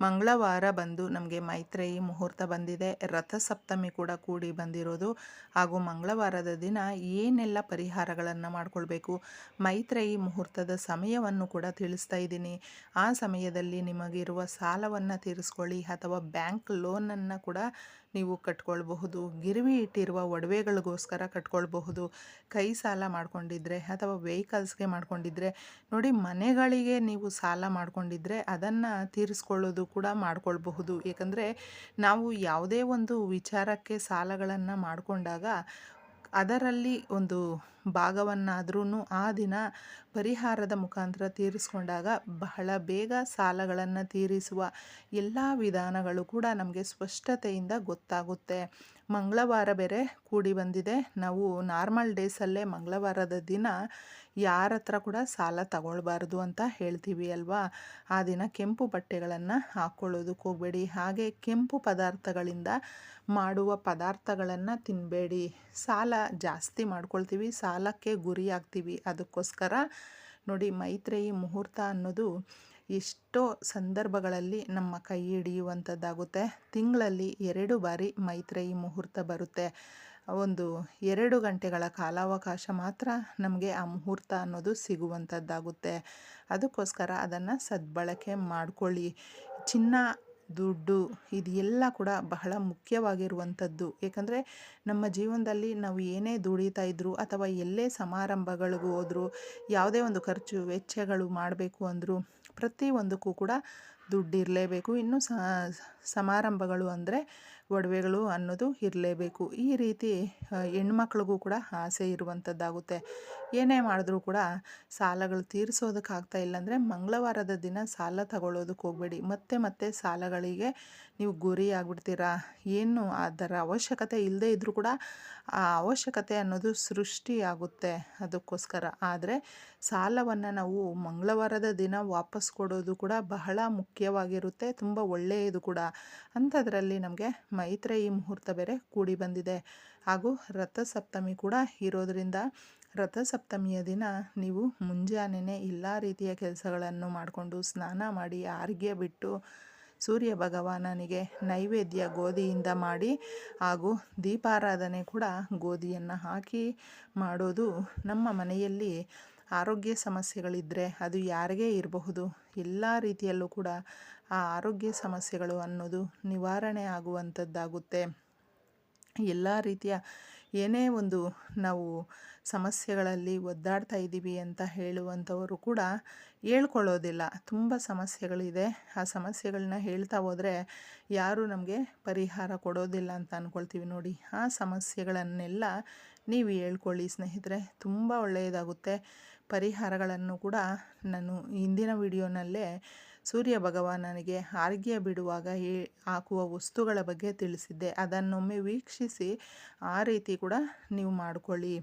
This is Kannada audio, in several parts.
ಮಂಗಳವಾರ ಬಂದು ನಮಗೆ ಮೈತ್ರೇಯಿ ಮುಹೂರ್ತ ಬಂದಿದೆ. ರಥಸಪ್ತಮಿ ಕೂಡ ಕೂಡಿ ಬಂದಿರೋದು. ಹಾಗೂ ಮಂಗಳವಾರದ ದಿನ ಏನೆಲ್ಲ ಪರಿಹಾರಗಳನ್ನು ಮಾಡಿಕೊಳ್ಬೇಕು? ಮೈತ್ರೇಯಿ ಮುಹೂರ್ತದ ಸಮಯವನ್ನು ಕೂಡ ತಿಳಿಸ್ತಾ ಇದ್ದೀನಿ. ಆ ಸಮಯದಲ್ಲಿ ನಿಮಗಿರುವ ಸಾಲವನ್ನು ತೀರಿಸ್ಕೊಳ್ಳಿ ಅಥವಾ ಬ್ಯಾಂಕ್ ಲೋನನ್ನು ಕೂಡ ನೀವು ಕಟ್ಕೊಳ್ಬಹುದು. ಗಿರಿವಿ ಇಟ್ಟಿರುವ ಒಡವೆಗಳಿಗೋಸ್ಕರ ಕಟ್ಕೊಳ್ಬಹುದು. ಕೈ ಸಾಲ ಮಾಡ್ಕೊಂಡಿದ್ರೆ ಅಥವಾ ವೆಹಿಕಲ್ಸ್ಗೆ ಮಾಡ್ಕೊಂಡಿದ್ರೆ. ನೋಡಿ, ಮನೆಗಳಿಗೆ ನೀವು ಸಾಲ ಮಾಡ್ಕೊಂಡಿದ್ರೆ ಅದನ್ನು ತೀರಿಸ್ಕೊಳ್ಳೋದು ಕೂಡ ಮಾಡಿಕೊಳ್ಬಹುದು. ಏಕೆಂದರೆ ನಾವು ಯಾವುದೇ ಒಂದು ವಿಚಾರಕ್ಕೆ ಸಾಲಗಳನ್ನು ಮಾಡಿಕೊಂಡಾಗ ಅದರಲ್ಲಿ ಒಂದು ಭಾಗವನ್ನಾದ್ರೂ ಆ ದಿನ ಪರಿಹಾರದ ಮುಖಾಂತರ ತೀರಿಸ್ಕೊಂಡಾಗ ಬಹಳ ಬೇಗ ಸಾಲಗಳನ್ನು ತೀರಿಸುವ ಎಲ್ಲ ವಿಧಾನಗಳು ಕೂಡ ನಮಗೆ ಸ್ಪಷ್ಟತೆಯಿಂದ ಗೊತ್ತಾಗುತ್ತೆ. ಮಂಗಳವಾರ ಬೇರೆ ಕೂಡಿ ಬಂದಿದೆ. ನಾವು ನಾರ್ಮಲ್ ಡೇಸಲ್ಲೇ ಮಂಗಳವಾರದ ದಿನ ಯಾರ ಹತ್ರ ಕೂಡ ಸಾಲ ತಗೊಳ್ಬಾರ್ದು ಅಂತ ಹೇಳ್ತೀವಿ ಅಲ್ವಾ? ಆ ದಿನ ಕೆಂಪು ಬಟ್ಟೆಗಳನ್ನು ಹಾಕ್ಕೊಳ್ಳೋದಕ್ಕೆ ಹೋಗಬೇಡಿ. ಹಾಗೆ ಕೆಂಪು ಪದಾರ್ಥಗಳಿಂದ ಮಾಡುವ ಪದಾರ್ಥಗಳನ್ನು ತಿನ್ನಬೇಡಿ ಸಾಲ ಜಾಸ್ತಿ ಮಾಡ್ಕೊಳ್ತೀವಿ. ಸಾಲಕ್ಕೆ ಗುರಿ ಆಗ್ತೀವಿ ಅದಕ್ಕೋಸ್ಕರ ನೋಡಿ ಮೈತ್ರೇಯಿ ಮುಹೂರ್ತ ಅನ್ನೋದು ಎಷ್ಟೋ ಸಂದರ್ಭಗಳಲ್ಲಿ ನಮ್ಮ ಕೈ ಹಿಡಿಯುವಂಥದ್ದಾಗುತ್ತೆ. ತಿಂಗಳಲ್ಲಿ ಎರಡು ಬಾರಿ ಮೈತ್ರೇಯಿ ಮುಹೂರ್ತ ಬರುತ್ತೆ. ಒಂದು ಎರಡು ಗಂಟೆಗಳ ಕಾಲಾವಕಾಶ ಮಾತ್ರ ನಮಗೆ ಆ ಮುಹೂರ್ತ ಅನ್ನೋದು ಸಿಗುವಂಥದ್ದಾಗುತ್ತೆ. ಅದಕ್ಕೋಸ್ಕರ ಅದನ್ನು ಸದ್ಬಳಕೆ ಮಾಡಿಕೊಳ್ಳಿ. ಚಿನ್ನ ದುಡ್ಡು ಇದೆಲ್ಲ ಕೂಡ ಬಹಳ ಮುಖ್ಯವಾಗಿರುವಂಥದ್ದು. ಏಕೆಂದರೆ ನಮ್ಮ ಜೀವನದಲ್ಲಿ ನಾವು ಏನೇ ದುಡಿತಾ ಇದ್ದರೂ ಅಥವಾ ಎಲ್ಲೇ ಸಮಾರಂಭಗಳಿಗೂ ಹೋದರೂ, ಯಾವುದೇ ಒಂದು ಖರ್ಚು, ವೆಚ್ಚಗಳು ಮಾಡಬೇಕು ಅಂದರೂ ಪ್ರತಿಯೊಂದಕ್ಕೂ ಕೂಡ ದುಡ್ಡು ಇರಲೇಬೇಕು ಇನ್ನು ಸಮಾರಂಭಗಳು ಅಂದರೆ ಒಡವೆಗಳು ಅನ್ನೋದು ಇರಲೇಬೇಕು. ಈ ರೀತಿ ಹೆಣ್ಮಕ್ಳಿಗೂ ಕೂಡ ಆಸೆ ಇರುವಂಥದ್ದಾಗುತ್ತೆ. ಏನೇ ಮಾಡಿದ್ರೂ ಕೂಡ ಸಾಲಗಳು ತೀರಿಸೋದಕ್ಕಾಗ್ತಾ ಇಲ್ಲ ಅಂದರೆ ಮಂಗಳವಾರದ ದಿನ ಸಾಲ ತಗೊಳ್ಳೋದಕ್ಕೆ ಹೋಗಬೇಡಿ. ಮತ್ತೆ ಮತ್ತೆ ಸಾಲಗಳಿಗೆ ನೀವು ಗುರಿ ಆಗ್ಬಿಡ್ತೀರಾ? ಏನು ಅದರ ಅವಶ್ಯಕತೆ ಇಲ್ಲದೇ ಇದ್ದರೂ ಕೂಡ ಆ ಅವಶ್ಯಕತೆ ಅನ್ನೋದು ಸೃಷ್ಟಿಯಾಗುತ್ತೆ ಅದಕ್ಕೋಸ್ಕರ. ಆದರೆ ಸಾಲವನ್ನು ನಾವು ಮಂಗಳವಾರದ ದಿನ ವಾಪಸ್ ಕೊಡೋದು ಕೂಡ ಬಹಳ ಮುಖ್ಯವಾಗಿರುತ್ತೆ, ತುಂಬ ಒಳ್ಳೆಯದು ಕೂಡ. ಅಂಥದ್ರಲ್ಲಿ ನಮಗೆ ಮೈತ್ರೇಯಿ ಮುಹೂರ್ತ ಬೇರೆ ಕೂಡಿ ಬಂದಿದೆ. ಹಾಗೂ ರಥಸಪ್ತಮಿ ಕೂಡ ಇರೋದರಿಂದ ರಥಸಪ್ತಮಿಯ ದಿನ ನೀವು ಮುಂಜಾನೆಯೇ ಎಲ್ಲ ರೀತಿಯ ಕೆಲಸಗಳನ್ನು ಮಾಡಿಕೊಂಡು ಸ್ನಾನ ಮಾಡಿ ಆರ್ಗೆ ಬಿಟ್ಟು ಸೂರ್ಯ ಭಗವಾನನಿಗೆ ನೈವೇದ್ಯ ಗೋಧಿಯಿಂದ ಮಾಡಿ ಹಾಗೂ ದೀಪಾರಾಧನೆ ಕೂಡ ಗೋಧಿಯನ್ನು ಹಾಕಿ ಮಾಡೋದು ನಮ್ಮ ಮನೆಯಲ್ಲಿ ಆರೋಗ್ಯ ಸಮಸ್ಯೆಗಳಿದ್ದರೆ ಅದು ಯಾರಿಗೇ ಇರಬಹುದು. ಎಲ್ಲ ರೀತಿಯಲ್ಲೂ ಕೂಡ ಆ ಆರೋಗ್ಯ ಸಮಸ್ಯೆಗಳು ಅನ್ನೋದು ನಿವಾರಣೆ ಆಗುವಂಥದ್ದಾಗುತ್ತೆ ಎಲ್ಲ ರೀತಿಯ ಏನೇ ಒಂದು ನಾವು ಸಮಸ್ಯೆಗಳಲ್ಲಿ ಒದ್ದಾಡ್ತಾ ಇದ್ದೀವಿ ಅಂತ ಹೇಳುವಂಥವರು ಕೂಡ ಹೇಳ್ಕೊಳ್ಳೋದಿಲ್ಲ. ತುಂಬ ಸಮಸ್ಯೆಗಳಿದೆ. ಆ ಸಮಸ್ಯೆಗಳನ್ನ ಹೇಳ್ತಾ ಹೋದರೆ ಯಾರು ನಮಗೆ ಪರಿಹಾರ ಕೊಡೋದಿಲ್ಲ ಅಂತ ಅಂದ್ಕೊಳ್ತೀವಿ ನೋಡಿ. ಆ ಸಮಸ್ಯೆಗಳನ್ನೆಲ್ಲ ನೀವು ಹೇಳ್ಕೊಳ್ಳಿ ಸ್ನೇಹಿತರೆ. ತುಂಬ ಒಳ್ಳೆಯದಾಗುತ್ತೆ. ಪರಿಹಾರಗಳನ್ನು ಕೂಡ ನಾನು ಹಿಂದಿನ ವಿಡಿಯೋನಲ್ಲೇ ಸೂರ್ಯ ಭಗವಾನನಿಗೆ ಆರ್ಗ್ಯ ಬಿಡುವಾಗ ಹಾಕುವ ವಸ್ತುಗಳ ಬಗ್ಗೆ ತಿಳಿಸಿದ್ದೆ. ಅದನ್ನೊಮ್ಮೆ ವೀಕ್ಷಿಸಿ ಆ ರೀತಿ ಕೂಡ ನೀವು ಮಾಡ್ಕೊಳ್ಳಿ.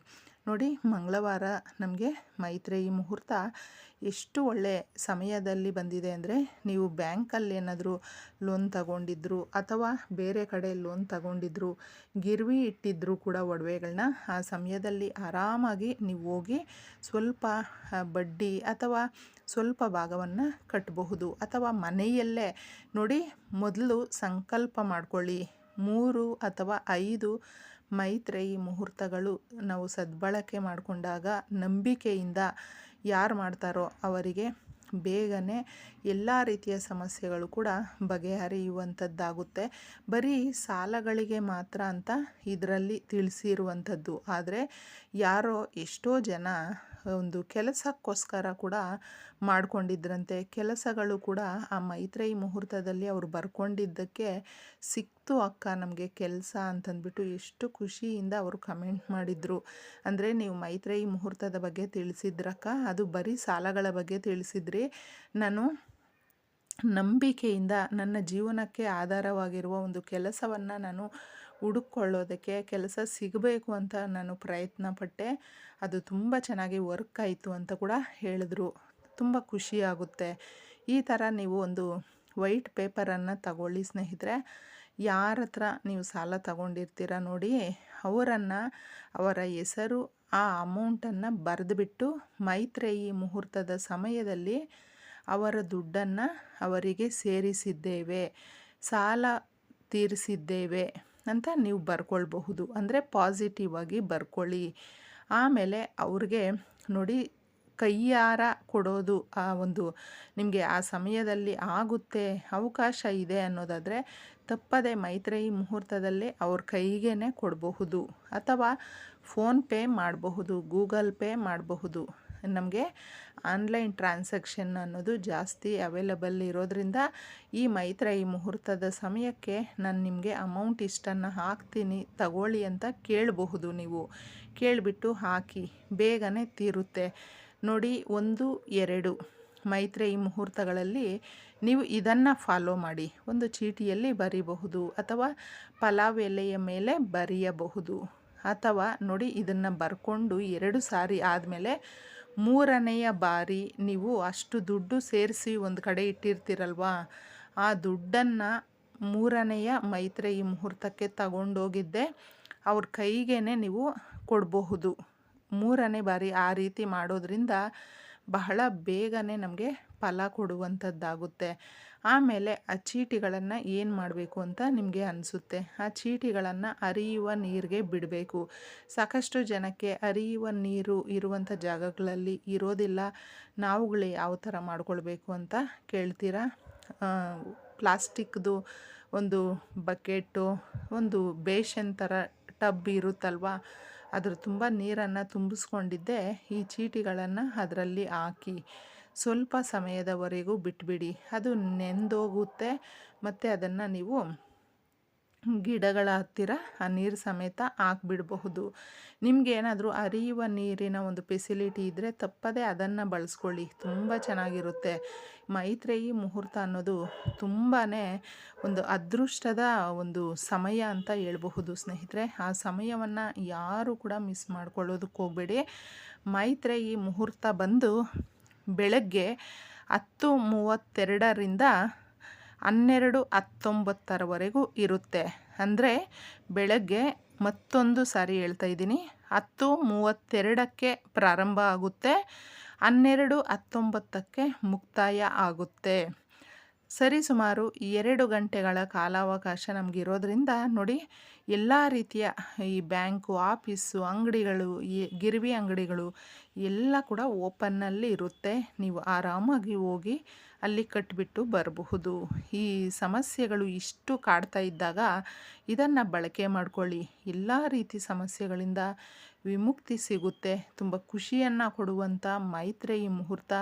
ನೋಡಿ, ಮಂಗಳವಾರ ನಮಗೆ ಮೈತ್ರೇಯಿ ಮುಹೂರ್ತ ಎಷ್ಟು ಒಳ್ಳೆ ಸಮಯದಲ್ಲಿ ಬಂದಿದೆ ಅಂದರೆ ನೀವು ಬ್ಯಾಂಕಲ್ಲಿ ಏನಾದರೂ ಲೋನ್ ತಗೊಂಡಿದ್ರು ಅಥವಾ ಬೇರೆ ಕಡೆ ಲೋನ್ ತಗೊಂಡಿದ್ರು, ಗಿರ್ವಿ ಇಟ್ಟಿದ್ದರೂ ಕೂಡ ಒಡವೆಗಳನ್ನ ಆ ಸಮಯದಲ್ಲಿ ಆರಾಮಾಗಿ ನೀವು ಹೋಗಿ ಸ್ವಲ್ಪ ಬಡ್ಡಿ ಅಥವಾ ಸ್ವಲ್ಪ ಭಾಗವನ್ನು ಕಟ್ಟಬಹುದು ಅಥವಾ ಮನೆಯಲ್ಲೇ ನೋಡಿ, ಮೊದಲು ಸಂಕಲ್ಪ ಮಾಡ್ಕೊಳ್ಳಿ. ಮೂರು ಅಥವಾ ಐದು ಮೈತ್ರೇಯಿ ಮುಹೂರ್ತಗಳು ನಾವು ಸದ್ಬಳಕೆ ಮಾಡಿಕೊಂಡಾಗ ನಂಬಿಕೆಯಿಂದ ಯಾರು ಮಾಡ್ತಾರೋ ಅವರಿಗೆ ಬೇಗನೆ ಎಲ್ಲ ರೀತಿಯ ಸಮಸ್ಯೆಗಳು ಕೂಡ ಬಗೆಹರಿಯುವಂಥದ್ದಾಗುತ್ತೆ. ಬರೀ ಸಾಲಗಳಿಗೆ ಮಾತ್ರ ಅಂತ ಇದರಲ್ಲಿ ತಿಳಿಸಿರುವಂಥದ್ದು. ಆದರೆ ಯಾರೋ ಎಷ್ಟೋ ಜನ ಒಂದು ಕೆಲಸಕ್ಕೋಸ್ಕರ ಕೂಡ ಮಾಡಿಕೊಂಡಿದ್ರಂತೆ. ಕೆಲಸಗಳು ಕೂಡ ಆ ಮೈತ್ರೇಯಿ ಮುಹೂರ್ತದಲ್ಲಿ ಅವರು ಬರ್ಕೊಂಡಿದ್ದಕ್ಕೆ ಸಿಕ್ತು ಅಕ್ಕ ನಮಗೆ ಕೆಲಸ ಅಂತಂದ್ಬಿಟ್ಟು ಎಷ್ಟು ಖುಷಿಯಿಂದ ಅವರು ಕಮೆಂಟ್ ಮಾಡಿದರು. ಅಂದರೆ ನೀವು ಮೈತ್ರೇಯಿ ಮುಹೂರ್ತದ ಬಗ್ಗೆ ತಿಳಿಸಿದ್ರಕ್ಕ? ಅದು ಬರೀ ಸಾಲಗಳ ಬಗ್ಗೆ ತಿಳಿಸಿದ್ರಿ. ನಾನು ನಂಬಿಕೆಯಿಂದ ನನ್ನ ಜೀವನಕ್ಕೆ ಆಧಾರವಾಗಿರುವ ಒಂದು ಕೆಲಸವನ್ನು ನಾನು ಹುಡುಕೊಳ್ಳೋದಕ್ಕೆ ಕೆಲಸ ಸಿಗಬೇಕು ಅಂತ ನಾನು ಪ್ರಯತ್ನ ಪಟ್ಟೆ ಅದು ತುಂಬ ಚೆನ್ನಾಗಿ ವರ್ಕ್ ಆಯಿತು ಅಂತ ಕೂಡ ಹೇಳಿದ್ರು. ತುಂಬ ಖುಷಿಯಾಗುತ್ತೆ ಈ ಥರ ನೀವು ಒಂದು ವೈಟ್ ಪೇಪರನ್ನು ತಗೊಳ್ಳಿ ಸ್ನೇಹಿತರೆ. ಯಾರ ಹತ್ರ ನೀವು ಸಾಲ ತಗೊಂಡಿರ್ತೀರ ನೋಡಿ, ಅವರನ್ನು, ಅವರ ಹೆಸರು, ಆ ಅಮೌಂಟನ್ನು ಬರೆದುಬಿಟ್ಟು ಮೈತ್ರೇಯಿ ಮುಹೂರ್ತದ ಸಮಯದಲ್ಲಿ ಅವರ ದುಡ್ಡನ್ನು ಅವರಿಗೆ ಸೇರಿಸಿದ್ದೇವೆ. ಸಾಲ ತೀರಿಸಿದ್ದೇವೆ. ಅಂತ ನೀವು ಬರ್ಕೊಳ್ಬಹುದು. ಅಂದರೆ ಪಾಸಿಟಿವ್ ಆಗಿ ಬರ್ಕೊಳ್ಳಿ. ಆಮೇಲೆ ಅವ್ರಿಗೆ ನೋಡಿ ಕೈಯಾರ ಕೊಡೋದು ಆ ಒಂದು ನಿಮಗೆ ಆ ಸಮಯದಲ್ಲಿ ಆಗುತ್ತೆ, ಅವಕಾಶ ಇದೆ ಅನ್ನೋದಾದರೆ ತಪ್ಪದೆ ಮೈತ್ರೇಯಿ ಮುಹೂರ್ತದಲ್ಲಿ ಅವ್ರ ಕೈಗೇ ಕೊಡಬಹುದು. ಅಥವಾ ಫೋನ್ಪೇ ಮಾಡಬಹುದು, ಗೂಗಲ್ ಪೇ ಮಾಡಬಹುದು. ನಮಗೆ ಆನ್ಲೈನ್ ಟ್ರಾನ್ಸಾಕ್ಷನ್ ಅನ್ನೋದು ಜಾಸ್ತಿ ಅವೈಲಬಲ್ ಇರೋದ್ರಿಂದ ಈ ಮೈತ್ರ ಈ ಮುಹೂರ್ತದ ಸಮಯಕ್ಕೆ ನಾನು ನಿಮಗೆ ಅಮೌಂಟ್ ಇಷ್ಟನ್ನು ಹಾಕ್ತೀನಿ, ತಗೊಳ್ಳಿ ಅಂತ ಕೇಳಬಹುದು ನೀವು. ಕೇಳಿಬಿಟ್ಟು ಹಾಕಿ, ಬೇಗನೆ ತೀರುತ್ತೆ. ನೋಡಿ, ಒಂದು, ಎರಡು ಈ ಮುಹೂರ್ತಗಳಲ್ಲಿ ನೀವು ಇದನ್ನು ಫಾಲೋ ಮಾಡಿ. ಒಂದು ಚೀಟಿಯಲ್ಲಿ ಬರೀಬಹುದು ಅಥವಾ ಪಲಾವ್ ಎಲೆಯ ಮೇಲೆ ಬರೆಯಬಹುದು. ಅಥವಾ ನೋಡಿ, ಇದನ್ನು ಬರ್ಕೊಂಡು ಎರಡು ಸಾರಿ ಆದಮೇಲೆ ಮೂರನೆಯ ಬಾರಿ ನೀವು ಅಷ್ಟು ದುಡ್ಡು ಸೇರಿಸಿ ಒಂದು ಕಡೆ ಇಟ್ಟಿರ್ತೀರಲ್ವಾ? ಆ ದುಡ್ಡನ್ನು ಮೂರನೆಯ ಮೈತ್ರೇಯಿ ಮುಹೂರ್ತಕ್ಕೆ ತಗೊಂಡೋಗಿದ್ದೆ. ಅವ್ರ ಕೈಗೇ ನೀವು ಕೊಡಬಹುದು. ಮೂರನೇ ಬಾರಿ ಆ ರೀತಿ ಮಾಡೋದ್ರಿಂದ ಬಹಳ ಬೇಗನೆ ನಮಗೆ ಫಲ ಕೊಡುವಂಥದ್ದಾಗುತ್ತೆ. ಆಮೇಲೆ ಆ ಚೀಟಿಗಳನ್ನು ಏನು ಮಾಡಬೇಕು ಅಂತ ನಿಮಗೆ ಅನಿಸುತ್ತೆ? ಆ ಚೀಟಿಗಳನ್ನು ಅರಿಯುವ ನೀರಿಗೆ ಬಿಡಬೇಕು. ಸಾಕಷ್ಟು ಜನಕ್ಕೆ ಅರಿಯುವ ನೀರು ಇರುವಂಥ ಜಾಗಗಳಲ್ಲಿ ಇರೋದಿಲ್ಲ. ನಾವುಗಳು ಯಾವ ಥರ ಮಾಡ್ಕೊಳ್ಬೇಕು ಅಂತ ಕೇಳ್ತೀರಾ? ಪ್ಲಾಸ್ಟಿಕ್ದು ಒಂದು ಬಕೆಟು, ಒಂದು ಬೇಷನ್ ಥರ ಟಬ್ ಇರುತ್ತಲ್ವ? ಅದ್ರ ತುಂಬ ನೀರನ್ನು ತುಂಬಿಸ್ಕೊಂಡಿದ್ದೆ. ಈ ಚೀಟಿಗಳನ್ನು ಅದರಲ್ಲಿ ಹಾಕಿ. ಸ್ವಲ್ಪ ಸಮಯದವರೆಗೂ ಬಿಟ್ಬಿಡಿ. ಅದು ನೆಂದೋಗುತ್ತೆ. ಮತ್ತು ಅದನ್ನು ನೀವು ಗಿಡಗಳ ಹತ್ತಿರ ಆ ನೀರು ಸಮೇತ ಹಾಕ್ಬಿಡಬಹುದು. ನಿಮಗೇನಾದರೂ ಹರಿಯುವ ನೀರಿನ ಒಂದು ಫೆಸಿಲಿಟಿ ಇದ್ದರೆ ತಪ್ಪದೇ ಅದನ್ನು ಬಳಸ್ಕೊಳ್ಳಿ. ತುಂಬ ಚೆನ್ನಾಗಿರುತ್ತೆ. ಮೈತ್ರೇಯಿ ಮುಹೂರ್ತ ಅನ್ನೋದು ತುಂಬಾ ಒಂದು ಅದೃಷ್ಟದ ಒಂದು ಸಮಯ ಅಂತ ಹೇಳಬಹುದು ಸ್ನೇಹಿತರೆ. ಆ ಸಮಯವನ್ನು ಯಾರು ಕೂಡ ಮಿಸ್ ಮಾಡ್ಕೊಳ್ಳೋದಕ್ಕೆ ಹೋಗಬೇಡಿ. ಮೈತ್ರೇಯಿ ಮುಹೂರ್ತ ಬಂದು ಬೆಳಗ್ಗೆ ಹತ್ತು ಮೂವತ್ತೆರಡರಿಂದ ಹನ್ನೆರಡು ಹತ್ತೊಂಬತ್ತರವರೆಗೂ ಇರುತ್ತೆ. ಅಂದರೆ ಬೆಳಗ್ಗೆ ಮತ್ತೊಂದು ಸಾರಿ ಹೇಳ್ತಾ ಇದ್ದೀನಿ. ಹತ್ತು ಮೂವತ್ತೆರಡಕ್ಕೆ ಪ್ರಾರಂಭ ಆಗುತ್ತೆ. ಹನ್ನೆರಡು ಹತ್ತೊಂಬತ್ತಕ್ಕೆ ಮುಕ್ತಾಯ ಆಗುತ್ತೆ. ಸರಿ ಸುಮಾರು ಎರಡು ಗಂಟೆಗಳ ಕಾಲಾವಕಾಶ ನಮಗಿರೋದ್ರಿಂದ ನೋಡಿ ಎಲ್ಲ ರೀತಿಯ ಈ ಬ್ಯಾಂಕು, ಆಫೀಸು, ಅಂಗಡಿಗಳು, ಈ ಗಿರ್ವಿ ಅಂಗಡಿಗಳು ಎಲ್ಲ ಕೂಡ ಓಪನ್ನಲ್ಲಿ ಇರುತ್ತೆ. ನೀವು ಆರಾಮಾಗಿ ಹೋಗಿ ಅಲ್ಲಿ ಕಟ್ಟಿಬಿಟ್ಟು ಬರಬಹುದು. ಈ ಸಮಸ್ಯೆಗಳು ಇಷ್ಟು ಕಾಡ್ತಾ ಇದ್ದಾಗ ಇದನ್ನು ಬಳಕೆ ಮಾಡ್ಕೊಳ್ಳಿ. ಎಲ್ಲ ರೀತಿ ಸಮಸ್ಯೆಗಳಿಂದ ವಿಮುಕ್ತಿ ಸಿಗುತ್ತೆ. ತುಂಬ ಖುಷಿಯನ್ನು ಕೊಡುವಂಥ ಮೈತ್ರೇಯಿ ಮುಹೂರ್ತ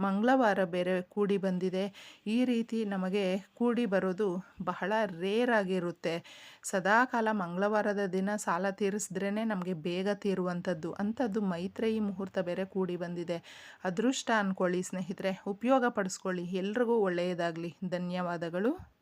ಮಂಗಳವಾರ ಬೇರೆ ಕೂಡಿ ಬಂದಿದೆ. ಈ ರೀತಿ ನಮಗೆ ಕೂಡಿ ಬರೋದು ಬಹಳ ರೇರ್ ಆಗಿರುತ್ತೆ. ಸದಾಕಾಲ ಮಂಗಳವಾರದ ದಿನ ಸಾಲ ತೀರಿಸಿದ್ರೇ ನಮಗೆ ಬೇಗ ತೀರುವಂಥದ್ದು. ಅಂಥದ್ದು ಮೈತ್ರೇಯಿ ಮುಹೂರ್ತ ಬೇರೆ ಕೂಡಿ ಬಂದಿದೆ. ಅದೃಷ್ಟ ಅಂದ್ಕೊಳ್ಳಿ ಸ್ನೇಹಿತರೆ. ಉಪಯೋಗ ಪಡಿಸ್ಕೊಳ್ಳಿ. ಎಲ್ರಿಗೂ ಒಳ್ಳೆಯದಾಗಲಿ. ಧನ್ಯವಾದಗಳು.